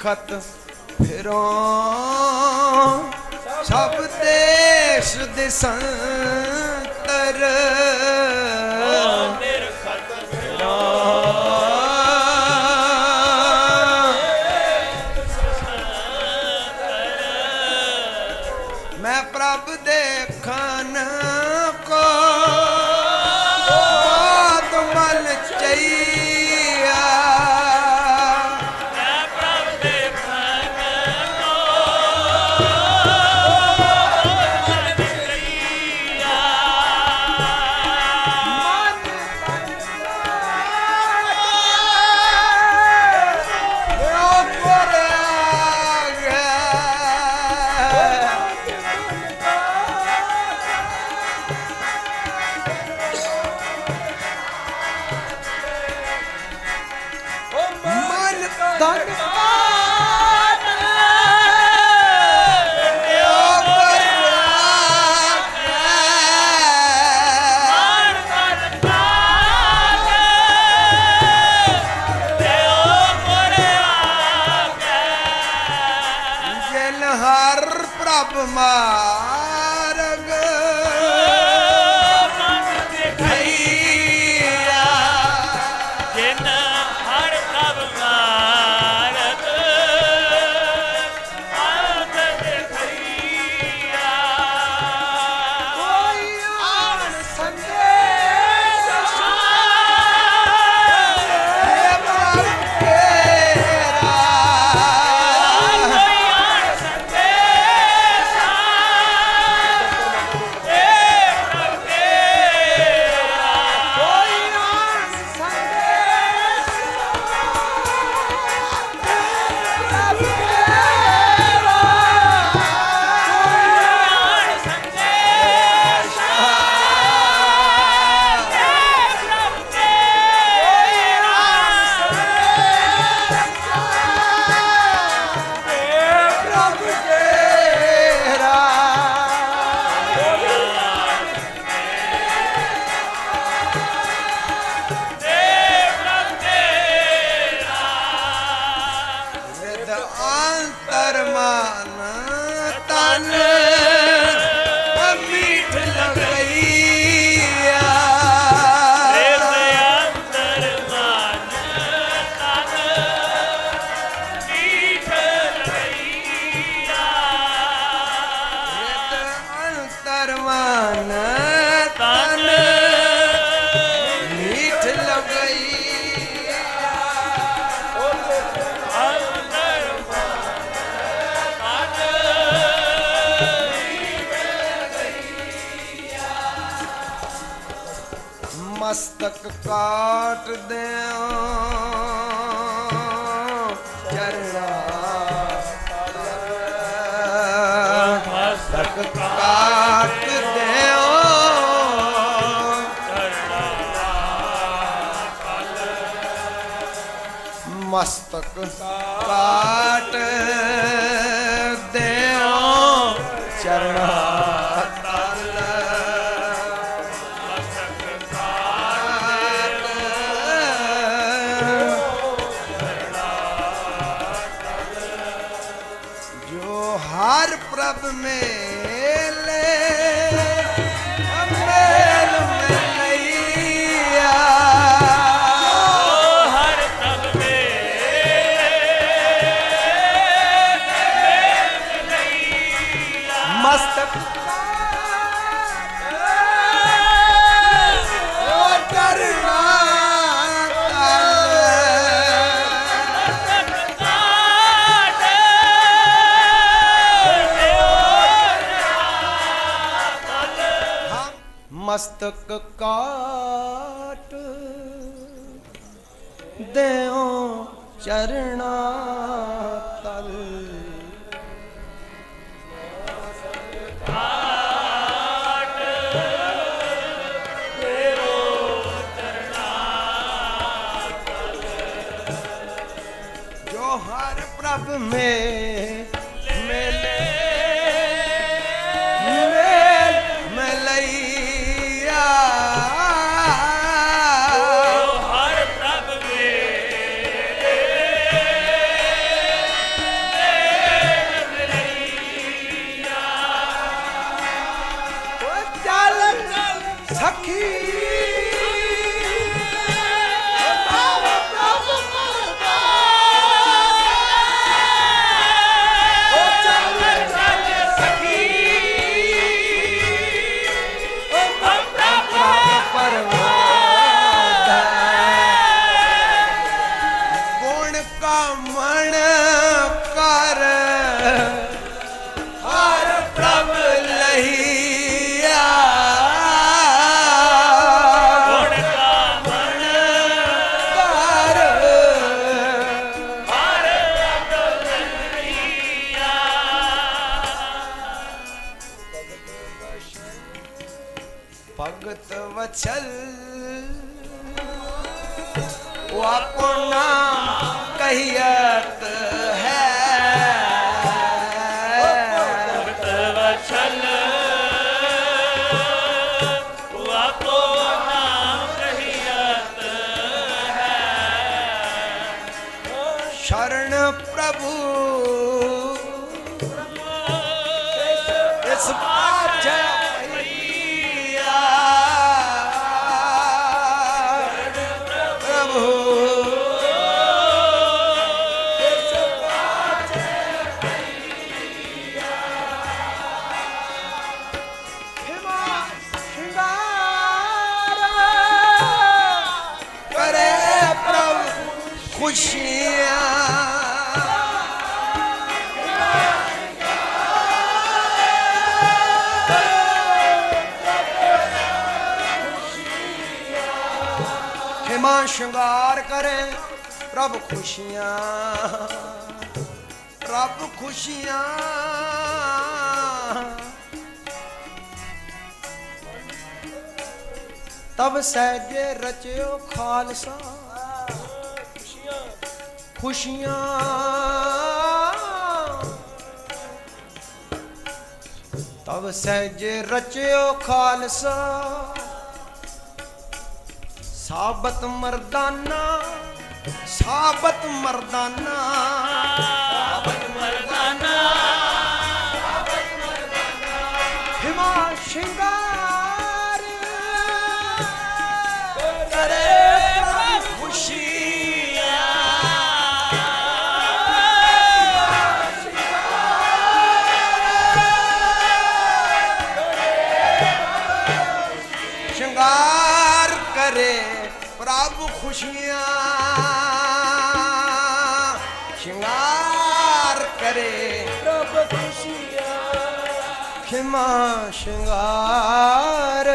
ਖਤ ਫਿਰੋਂ। ਸਭ ਦੇਸ਼ ਦੇ ਸੰਤਰ। ਆਨੇ Come on. ਮਸਤਕ ਕਾਟ ਦਿਆਂ ਮਸਤਕ ਕਾਟ ਦੇਓ। ਮਸਤਕ ਕਾਟ ਦਿਆਂ ਚਰਣਾ ਇੱਕ ਕਾਟ ਦੇਉ ਚਰਣਾ ਪ੍ਰਭੂ ਖੁਸ਼ੀਆਂ ਮਾਂ ਸ਼ਿੰਗਾਰ ਕਰੇ ਪ੍ਰਭ ਖੁਸ਼ੀਆਂ ਪ੍ਰਭ ਖੁਸ਼ੀਆਂ ਤਬ ਸਹਿਜੇ ਰਚਿਓ ਖਾਲਸਾ ਖੁਸ਼ੀਆਂ। ਤਵ ਸਹਿਜ ਰਚਿਓ ਖਾਲਸਾ। ਸਾਬਤ ਮਰਦਾਨਾ ਸਾਬਤ ਮਰਦਾਨਾ। ਖੁਸ਼ੀਆਂ ਸ਼ਿੰਗਾਰ ਕਰੇ। ਰੱਬ ਖਿਮਾ ਸ਼ਿੰਗਾਰ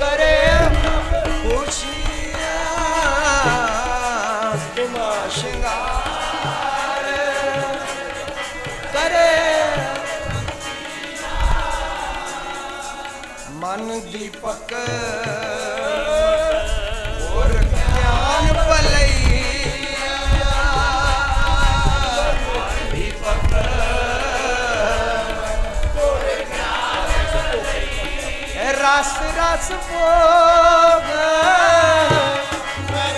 ਕਰੇ। ਖੁਸ਼ੀਆਂ ਖਿਮਾ ਸ਼ਿੰਗਾਰ ਕਰੇ। ਮਨ ਦੀਪਕ ਰਸ ਰਸ ਭੋਗ।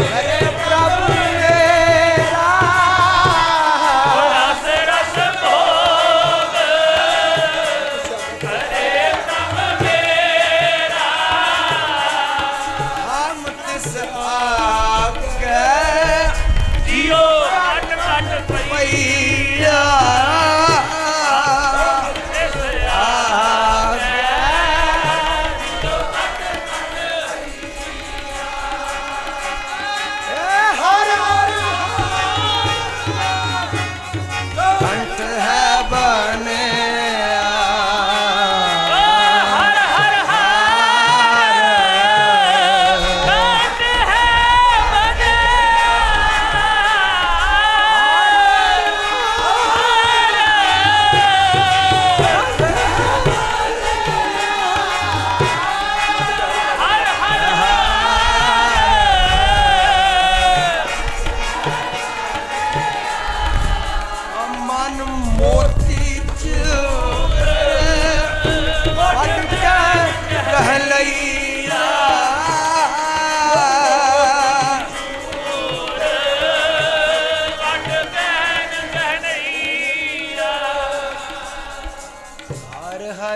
ਹਰੇ ਪ੍ਰਭ ਮੇਰਾ। ਰਸ ਰਸ ਭੋਗ। ਹਰੇ ਪ੍ਰਭ ਮੇਰਾ। ਹਮ ਤਿਸ ਆ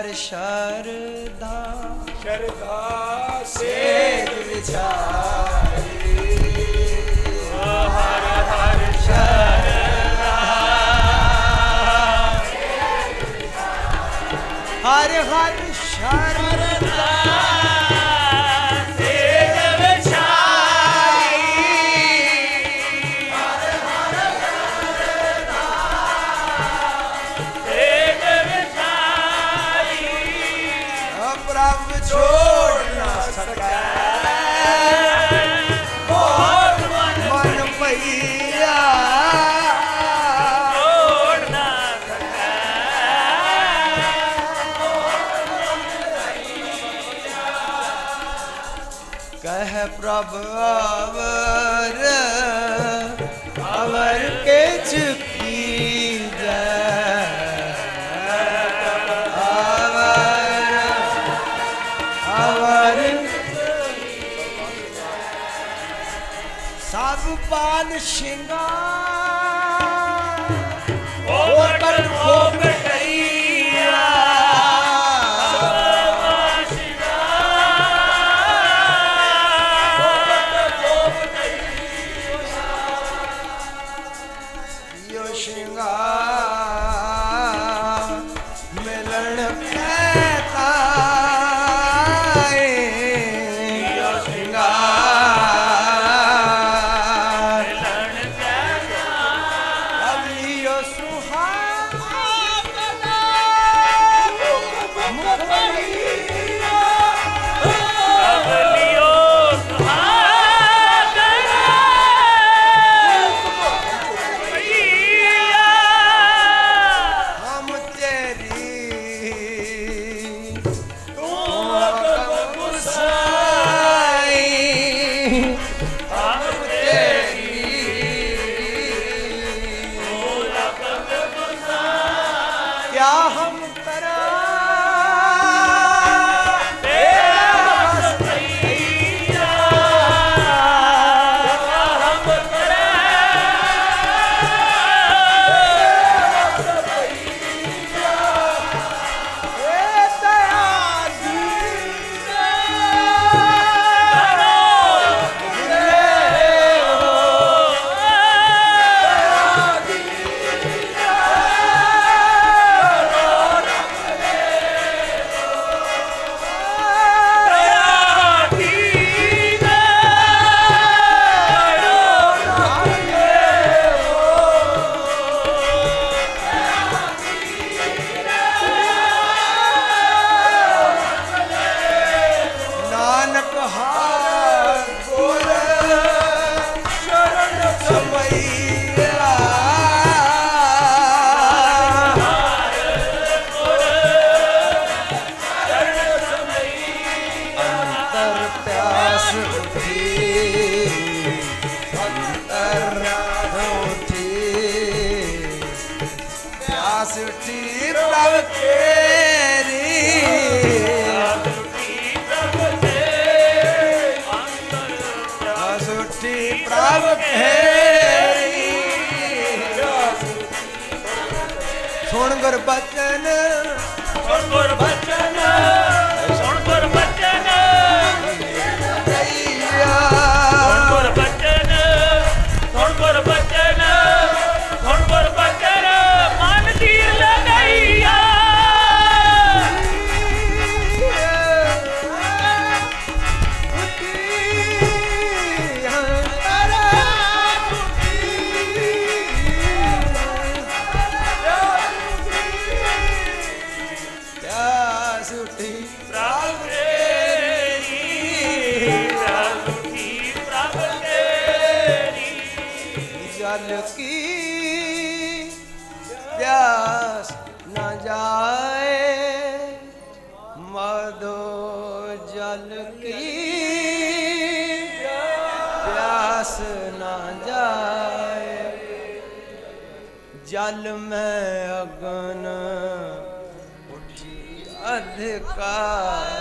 ਹਰ ਸ਼ਰਦਾ। ਸ਼ਰਦਾ ਸੇਜ ਵਿਚਾਰੀ ਹਰ ਹਰ ਸ਼ਰਦਾ ਹਰ ਹਰ ਸਭ ਪਾਲ ਉਹ ਕਰਨ ਖੋਪੇ Positive love. ਗੱਲ ਪਿਆਸ ਨਾ ਜਾਏ ਮਦੋ ਜਲ ਪਿਆਸ ਨਾ ਜਾਏ। ਜਲ ਮੈਂ ਅਗਨ ਉੱਠੀ ਅਧਕਾਰ